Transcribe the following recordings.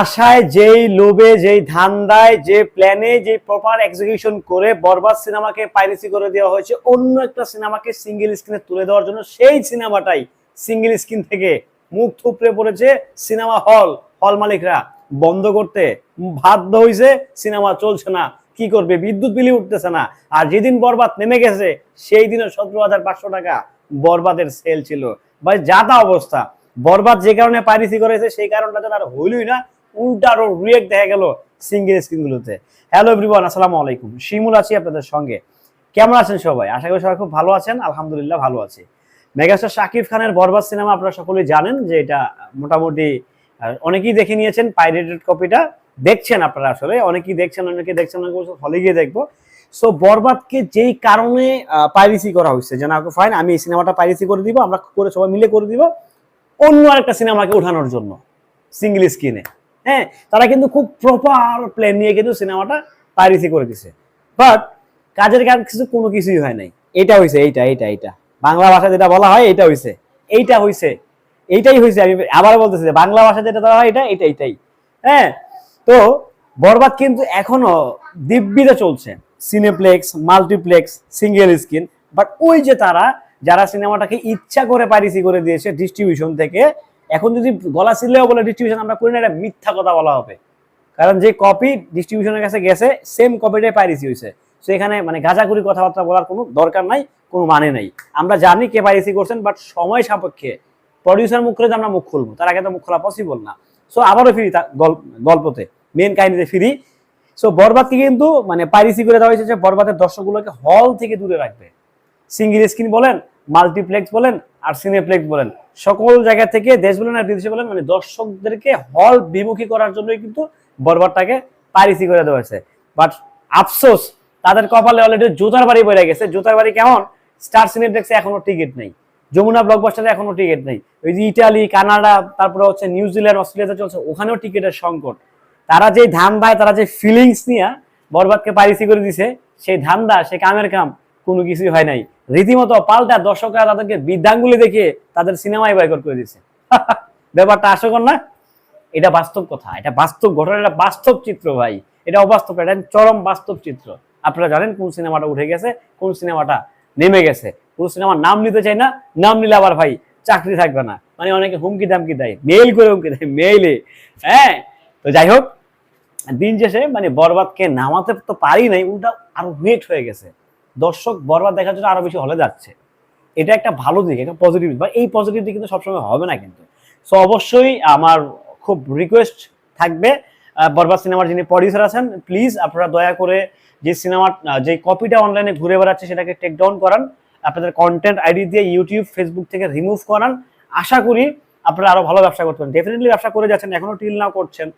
আশায়, যেই লোভে, যেই ধান্দায়, যে প্ল্যানে যে প্রপার এক্সিকিউশন করে বরবাদ সিনেমাকে পাইরেসি করে দেওয়া হয়েছে, অন্য একটা সিনেমাকে সিঙ্গেল স্ক্রিনে তুলে দেওয়ার জন্য সেই সিনেমাটাই সিঙ্গেল স্ক্রিন থেকে মুখ থুপড়ে পড়েছে সিনেমা হল হল মালিকরা। বন্ধ করতে বাধ্য হয়েছে সিনেমা চলছে না। কি করবে? বিদ্যুৎ বিলি উঠতেছে না। আর যেদিন বরবাদ নেমে গেছে, সেই দিনে সতেরো হাজার পাঁচশো টাকা বরবাদের সেল ছিল। ভাই, যা তা অবস্থা। বরবাদ যে কারণে পাইরেসি করেছে, সেই কারণটা তো আর হইলই না। উল্টা আরও রিয়েক্ট দেখা গেল সিঙ্গেল স্ক্রিনগুলোতে হ্যালো এভরিওয়ান আসসালামু আলাইকুম। শিমুল আছি আপনাদের সঙ্গে। কেমন আছেন সবাই? আশা করি সবাই খুব ভালো আছেন, আলহামদুলিল্লাহ ভালো আছি। মেগাস্টার শাকিব খানের বরবাদ সিনেমা আপনারা সকলেই জানেন যে এটা মোটামুটি অনেকেই দেখে নিয়েছেন পাইরেটেড কপিটা দেখছেন আপনারা আসলে, অনেকেই দেখছেন, অনেকে দেখছেন অনেকে হলে গিয়ে দেখব। সো বরবাদকে যেই কারণে পাইরেসি করা হয়েছে, যে না ফাইন আমি এই সিনেমাটা পাইরেসি করে দিব, আমরা করে, সবাই মিলে করে দিব। অন্য আরেকটা সিনেমাকে উঠানোর জন্য সিঙ্গেল স্ক্রিনে হ্যাঁ তারা কিন্তু খুব প্রপার প্ল্যান নিয়ে কিন্তু সিনেমাটা পাইরেসি করে দিছে। বাট কাজের কাজ কিছু কোনো কিছুই হয় নাই। এটা হইছে, এইটা এইটা এইটা। বাংলা ভাষা যেটা বলা হয়, এইটা হইছে। এইটা হইছে। এইটাই হইছে। আমি আবার বলতেছি যে বাংলা ভাষা যেটা দেওয়া হয়, এটা এটা এটাই। হ্যাঁ তো বরবাদ কিন্তু এখনও দিব্যিতে চলছে। Cineplex multiplex single screen but ওই যে তারা যারা সিনেমাটাকে ইচ্ছা করে পাইরেসি করে দিয়েছে ডিস্ট্রিবিউশন থেকে, এখন যদি গলা ছিলেও বলে ডিস্ট্রিবিউশন আমরা করি না, এটা মিথ্যা কথা বলা হবে। কারণ যে কপি ডিস্ট্রিবিউশনের কাছে গেছে সেম কপিটাই পাইরেসি হয়েছে তো এখানে মানে গাঁজাগুড়ি কথাবার্তা বলার কোনো দরকার নাই, কোনো মানে নাই। আমরা জানি কে পাইরেসি করছেন বাট সময় সাপেক্ষে প্রডিউসার মুখ খুলে আমরা মুখ খুলবো, তার আগে তো মুখ খোলা পসিবল না। সো আবারও ফিরি গল্পতে মেন কাহিনীতে ফিরি। সো বরবাদকে কিন্তু মানে পাইরেসি করে দেওয়া হয়েছে যে বরবাদের দর্শকগুলোকে হল থেকে দূরে রাখবে। সিঙ্গেল স্ক্রিন বলেন মাল্টিপ্লেক্স বলেন আর সিনেপ্লেক্স বলেন। সকল জায়গা থেকে দেশ বলেন আর বিদেশে বলেন মানে দর্শকদেরকে হল বিমুখী করার জন্যই কিন্তু বরবাদটাকে পাইরেসি করে দেওয়া হয়েছে। বাট আফসোস, তাদের কপালে অলরেডি জুতার বাড়ি বেড়ে গেছে। জুতার বাড়ি কেমন? স্টার সিনেপ্লেক্সে এখনও টিকিট নেই। যমুনা ব্লকবাস্টারে এখনও টিকিট নেই। ওই যে ইটালি কানাডা তারপরে হচ্ছে নিউজিল্যান্ড অস্ট্রেলিয়াতে চলছে, ওখানেও টিকিটের সংকট। তারা যে ধান্দায়, তারা যে ফিলিংস নিয়ে বরবাদকে পাইরেসি করে দিছে, সেই ধান্দা, সেই কামের কাম কোনো কিছুই হয় নাই। রীতিমতো পাল্টা দর্শকরা তাদেরকে বিদ্যাঙ্গুলি দেখে তাদের সিনেমায় বয়কট করে দিছে ব্যাপারটা আশকর না? এটা বাস্তব কথা। এটা বাস্তব ঘটনা, এটা বাস্তব চিত্র ভাই। এটা অবাস্তব, এটা চরম বাস্তব চিত্র। আপনারা জানেন কোন সিনেমাটা উঠে গেছে, কোন সিনেমাটা নেমে গেছে। কোন সিনেমার নাম নিতে চাই না, নাম নিলে আবার ভাই চাকরি থাকবে না। মানে অনেকে হুমকি দামকি দেয় মেইল করে হুমকি দেয় মেইলে হ্যাঁ? তো যাই হোক, দিন শেষে মানে বরবাদকে নামাতে তো পারি নাই, উল্টা আরও ওয়েট হয়ে গেছে। দর্শক বরবার দেখার জন্য আরও বেশি হলে যাচ্ছে। এটা একটা ভালো দিক একটা পজিটিভ বা এই পজিটিভ দিক কিন্তু সবসময় হবে না কিন্তু। সো অবশ্যই আমার খুব রিকোয়েস্ট থাকবে আহ, বরবাদ সিনেমার যিনি প্রডিউসার আছেন প্লিজ আপনারা দয়া করে যে সিনেমার যে কপিটা অনলাইনে ঘুরে বেড়াচ্ছে সেটাকে টেক ডাউন করান। আপনাদের কন্টেন্ট আইডি দিয়ে ইউটিউব ফেসবুক থেকে রিমুভ করান। আশা করি আপনারা আরও ভালো ব্যবসা করতে পারেন ডেফিনেটলি ব্যবসা করে যাচ্ছেন এখনও টিল নাও করছেন।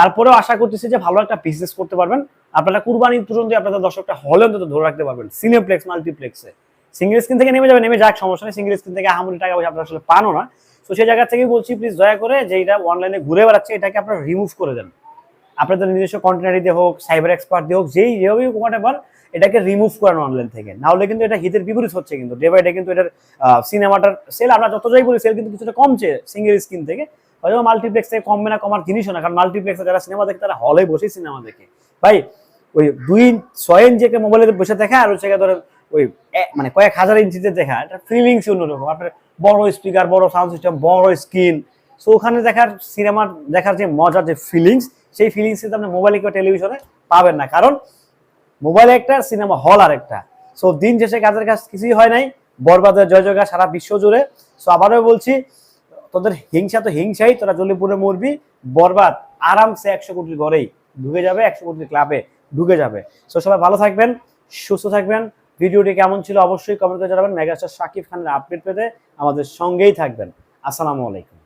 তারপরেও আশা করতেছি যে ভালো একটা বিজনেস করতে পারবেন। আপনারা কুরবানি পর্যন্ত আপনাদের দর্শকটা হলে অন্তত ধরে রাখতে পারবেন। সিনেপ্লেক্স মাল্টিপ্লেক্সে সিঙ্গেল স্ক্রিন থেকে নেমে যাবে নেমে যাক, সমস্যা নেই। সিঙ্গেল স্ক্রিন থেকে আহামরি টাকা পয়সা আপনারা আসলে পানও না। তো সেই জায়গা থেকে বলছি প্লিজ দয়া করে যে এটা অনলাইনে ঘুরে বেড়াচ্ছে, এটাকে আপনারা রিমুভ করে দেন। আপনাদের নিজস্ব কন্টেন্ট দিয়ে হোক সাইবার এক্সপার্ট দিয়ে হোক, যেই যেভাবেই এবার এটাকে রিমুভ করেন অনলাইন থেকে। না হলে কিন্তু এটা হিতের বিপরীত হচ্ছে কিন্তু। ডে বাই ডে কিন্তু এটার সিনেমাটার সেল আমরা যত যাই বলি সেল কিন্তু কিছুটা কমছে সিঙ্গেল স্ক্রিন থেকে। হয়তো মাল্টিপ্লেক্স কমবে না কমার জিনিসও না, কারণ মাল্টিপ্লেক্সে যারা সিনেমা দেখে তারা হলে বসে সিনেমা দেখে। ভাই, ওই দুই ছয় ইঞ্চিকে মোবাইলে বসে দেখা আর হচ্ছে ধরেন ওই মানে কয়েক হাজার ইঞ্চিতে দেখা এটা ফিলিংস অন্যরকম। আপনার বড় স্পিকার বড় সাউন্ড সিস্টেম বড় স্ক্রিন সো ওখানে দেখার সিনেমার দেখার যে মজার যে ফিলিংস সেই ফিলিংস কিন্তু আপনি মোবাইলে কিংবা টেলিভিশনে পাবেন না। কারণ মোবাইলে একটা সিনেমা হল আর একটা। সো দিন শেষে কাজের কাজ কিছুই হয় নাই, বরবাদের জয় জয়গার সারা বিশ্ব জুড়ে। সো আবারও বলছি তোদের হিংসা তো হিংসাই, তোরা জ্বলে পুরে মরবি, বরবাদ, আরামসে একশো কোটির ঘরেই ঢুকে যাবে, একশো কোটির ক্লাবে ঢুকে যাবে। সো সবাই ভালো থাকবেন, সুস্থ থাকবেন। ভিডিওটি কেমন ছিল অবশ্যই কমেন্ট করে জানাবেন। মেগাস্টার শাকিব খানের আপডেট পেতে আমাদের সঙ্গেই থাকবেন। আসসালামু আলাইকুম।